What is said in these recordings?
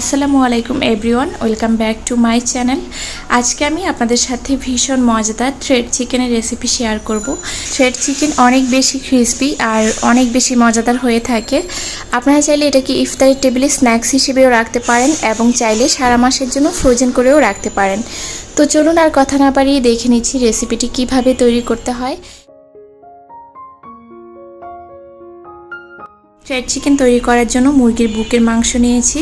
আসসালামু আলাইকুম everyone, welcome back to my channel. আজকে আমি আপনাদের সাথে ভীষণ মজাদার থ্রেড চিকেনের রেসিপি শেয়ার করব। থ্রেড চিকেন অনেক বেশি ক্রিসপি আর অনেক বেশি মজাদার হয়ে থাকে। আপনারা চাইলে এটাকে ইফতারের টেবিলে স্ন্যাক্স হিসেবেও রাখতে পারেন এবং চাইলে সারা মাসের জন্য ফ্রোজেন করেও রাখতে পারেন। তো চলুন আর কথা না পারিয়ে দেখে নিচ্ছি রেসিপিটি কীভাবে তৈরি করতে হয়। ফ্রাইড চিকেন তৈরি করার জন্য মুরগির বুকের মাংস নিয়েছি।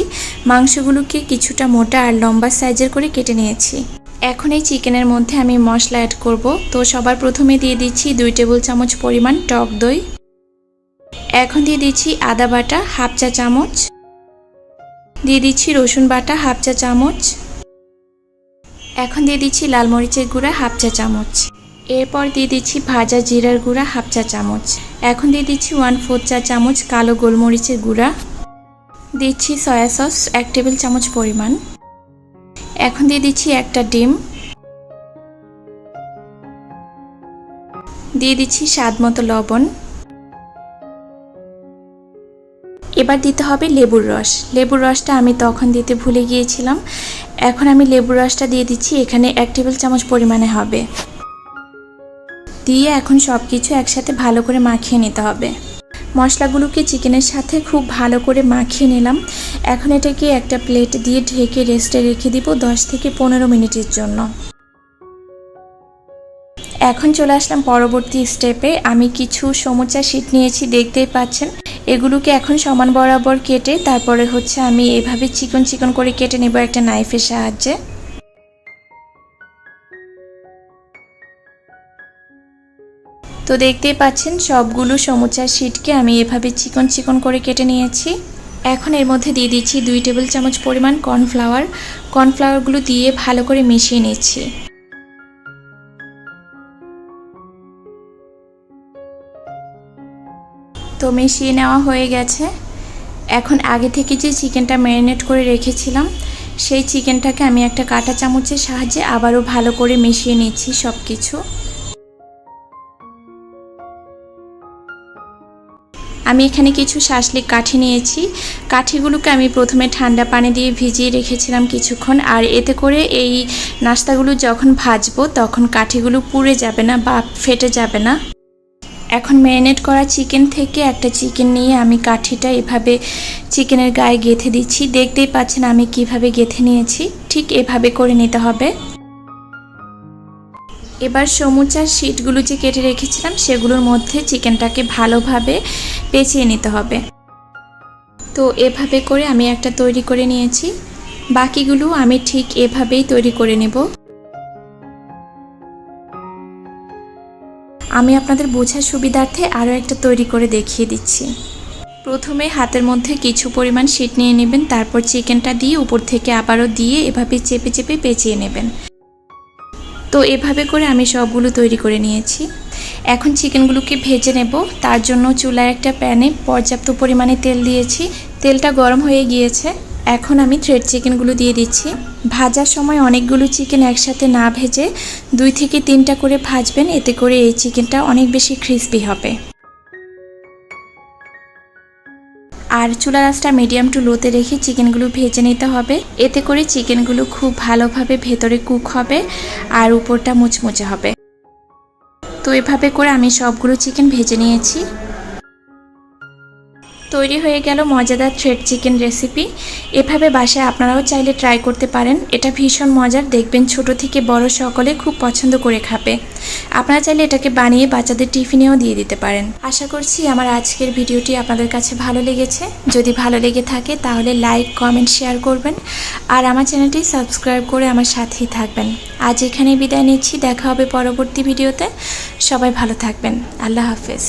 মাংসগুলোকে কিছুটা মোটা আর লম্বা সাইজের করে কেটে নিয়েছি। এখন এই চিকেনের মধ্যে আমি মশলা অ্যাড করব। তো সবার প্রথমে দিয়ে দিচ্ছি দুই টেবিল চামচ পরিমাণ টক দই। এখন দিয়ে দিচ্ছি আদা বাটা, হাফ চা চামচ। দিয়ে দিচ্ছি রসুন বাটা, হাফ চা চামচ। এখন দিয়ে দিচ্ছি লাল মরিচের গুঁড়া, হাফ চা চামচ। এরপর দিয়ে দিচ্ছি ভাজা জিরার গুঁড়া হাফ চা চামচ। এখন দিয়ে দিচ্ছি ওয়ান ফোর চা চামচ কালো গোলমরিচের গুঁড়া। দিচ্ছি সয়া সস এক টেবিল চামচ পরিমাণ। এখন দিয়ে দিচ্ছি একটা ডিম। দিয়ে দিচ্ছি স্বাদ মতো লবণ। এবার দিতে হবে লেবুর রস। লেবুর রসটা আমি তখন দিতে ভুলে গিয়েছিলাম। এখন আমি লেবুর রসটা দিয়ে দিচ্ছি, এখানে এক টেবিল চামচ পরিমাণে হবে। দিয়ে এখন সব কিছু একসাথে ভালো করে মাখিয়ে নিতে হবে। মশলাগুলোকে চিকেনের সাথে খুব ভালো করে মাখিয়ে নিলাম। এখন এটাকে একটা প্লেট দিয়ে ঢেকে রেস্টে রেখে দিব দশ থেকে পনেরো মিনিটের জন্য। এখন চলে আসলাম পরবর্তী স্টেপে। আমি কিছু সমুচা শীট নিয়েছি, দেখতেই পাচ্ছেন। এগুলোকে এখন সমান বরাবর কেটে তারপরে হচ্ছে আমি এভাবে চিকন চিকন করে কেটে নেব একটা নাইফের সাহায্যে। তো দেখতেই পাচ্ছেন, সবগুলো সমুচার শিটকে আমি এভাবে চিকন চিকন করে কেটে নিয়েছি। এখন এর মধ্যে দিয়ে দিচ্ছি দুই টেবিল চামচ পরিমাণ কর্নফ্লাওয়ার। কর্নফ্লাওয়ারগুলো দিয়ে ভালো করে মিশিয়ে নিচ্ছি। তো মিশিয়ে নেওয়া হয়ে গেছে। এখন আগে থেকে যে চিকেনটা ম্যারিনেট করে রেখেছিলাম, সেই চিকেনটাকে আমি একটা কাঁটা চামচের সাহায্যে আবারও ভালো করে মিশিয়ে নিচ্ছি সব কিছু আমি এখানে কিছু শাসলিক কাঠি নিয়েছি। কাঠিগুলোকে আমি প্রথমে ঠান্ডা পানি দিয়ে ভিজিয়ে রেখেছিলাম কিছুক্ষণ। আর এতে করে এই নাস্তাগুলো যখন ভাজবো, তখন কাঠিগুলো পুড়ে যাবে না বা ফেটে যাবে না। এখন ম্যারিনেট করা চিকেন থেকে একটা চিকেন নিয়ে আমি কাঠিটা এভাবে চিকেনের গায়ে গেঁথে দিচ্ছি। দেখতেই পাচ্ছেন আমি কীভাবে গেঁথে নিয়েছি। ঠিক এভাবে করে নিতে হবে। এবার সমুচার শিটগুলো যে কেটে রেখেছিলাম, সেগুলোর মধ্যে চিকেনটাকে ভালোভাবে পেঁচিয়ে নিতে হবে। তো এভাবে করে আমি একটা তৈরি করে নিয়েছি। বাকিগুলো আমি ঠিক এভাবেই তৈরি করে নেব। আমি আপনাদের বোঝার সুবিধার্থে আরও একটা তৈরি করে দেখিয়ে দিচ্ছি। প্রথমে হাতের মধ্যে কিছু পরিমাণ শিট নিয়ে নেবেন, তারপর চিকেনটা দিয়ে উপর থেকে আবারও দিয়ে এভাবে চেপে চেপে পেঁচিয়ে নেবেন। তো এভাবে করে আমি সবগুলো তৈরি করে নিয়েছি। এখন চিকেনগুলোকে ভেজে নেব। তার জন্য চুলায় একটা প্যানে পর্যাপ্ত পরিমাণে তেল দিয়েছি। তেলটা গরম হয়ে গিয়েছে। এখন আমি থ্রেড চিকেনগুলো দিয়ে দিচ্ছি। ভাজার সময় অনেকগুলো চিকেন একসাথে না ভেজে দুই থেকে তিনটা করে ভাজবেন। এতে করে এই চিকেনটা অনেক বেশি ক্রিস্পি হবে। আর চুলা রাসটা মিডিয়াম টু লোতে রেখে চিকেনগুলো ভেজে নিতে হবে। এতে করে চিকেনগুলো খুব ভালোভাবে ভেতরে কুক হবে আর উপরটা মুচমুচে হবে। তো এভাবে করে আমি সবগুলো চিকেন ভেজে নিয়েছি। তৈরি হয়ে গেল মজাদার থ্রেড চিকেন রেসিপি এভাবে বাসায় আপনারাও চাইলে ট্রাই করতে পারেন। এটা ভীষণ মজার, দেখবেন ছোট থেকে বড় সকলে খুব পছন্দ করে খাবে। আপনারা চাইলে এটাকে বানিয়ে বাচ্চাদের টিফিনেও দিয়ে দিতে পারেন। আশা করছি আমার আজকের ভিডিওটি আপনাদের কাছে ভালো লেগেছে। যদি ভালো লেগে থাকে তাহলে লাইক, কমেন্ট, শেয়ার করবেন। আর আমার চ্যানেলটি সাবস্ক্রাইব করে আমার সাথেই থাকবেন। আজ এখানেই বিদায় নিচ্ছি। দেখা হবে পরবর্তী ভিডিওতে। সবাই ভালো থাকবেন। আল্লাহ হাফেজ।